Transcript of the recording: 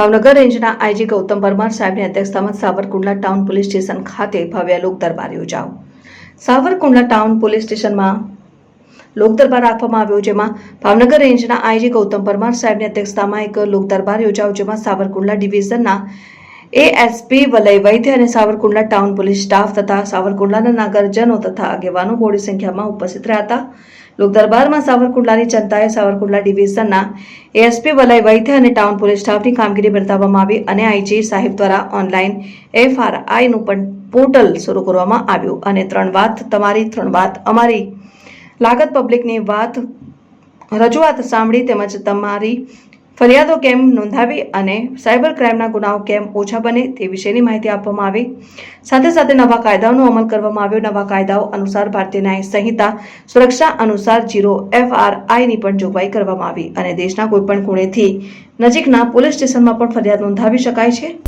ભાવનગર રેન્જના આઈજી ગૌતમ પરમાર સાહેબની અધ્યક્ષતામાં સાવરકુંડલા ટાઉન પોલીસ સ્ટેશન ખાતે ભવ્ય લોક દરબાર યોજાયો. સાવરકુંડલા ટાઉન પોલીસ સ્ટેશનમાં લોક દરબાર રાખવામાં આવ્યો, જેમાં ભાવનગર રેન્જના આઈજી ગૌતમ પરમાર સાહેબની અધ્યક્ષતામાં એક લોક દરબાર યોજાયો, જેમાં સાવરકુંડલા ડિવિઝનના એએસપી વલય વૈદ્ય અને સાવરકુંડલા ટાઉન પોલીસ સ્ટાફ તથા સાવરકુંડલાના નાગરજનો તથા આગેવાનો મોડી સંખ્યામાં ઉપસ્થિત રહ્યા હતા લોક દરબારમાં સાવરકુંડલાની જનતાએ સાવરકુંડલા ડિવિઝનના એએસપી વલય વૈદ્ય અને ટાઉન પોલીસ સ્ટાફની કામગીરી બતાવવામાં આવી અને આઈજી સાહેબ દ્વારા ઓનલાઈન એફઆરઆઈનું પણ પોર્ટલ શરૂ કરવામાં આવ્યું અને ત્રણ વાત તમારી ત્રણ વાત અમારી લાગત પબ્લિકની વાત રજૂઆત સાંભળી તેમજ તમારી ફરિયાદો કેમ નોંધાવી અને સાયબર ક્રાઇમના ગુનાઓ કેમ ઓછા બને તે વિશેની માહિતી આપવામાં આવી. સાથે સાથે નવા કાયદાઓનો અમલ કરવામાં આવ્યો. નવા કાયદાઓ અનુસાર ભારતીય ન્યાય સંહિતા સુરક્ષા અનુસાર જીરો એફઆરઆઈની પણ જોગવાઈ કરવામાં આવી અને દેશના કોઈપણ ખૂણેથી નજીકના પોલીસ સ્ટેશનમાં પણ ફરિયાદ નોંધાવી શકાય છે.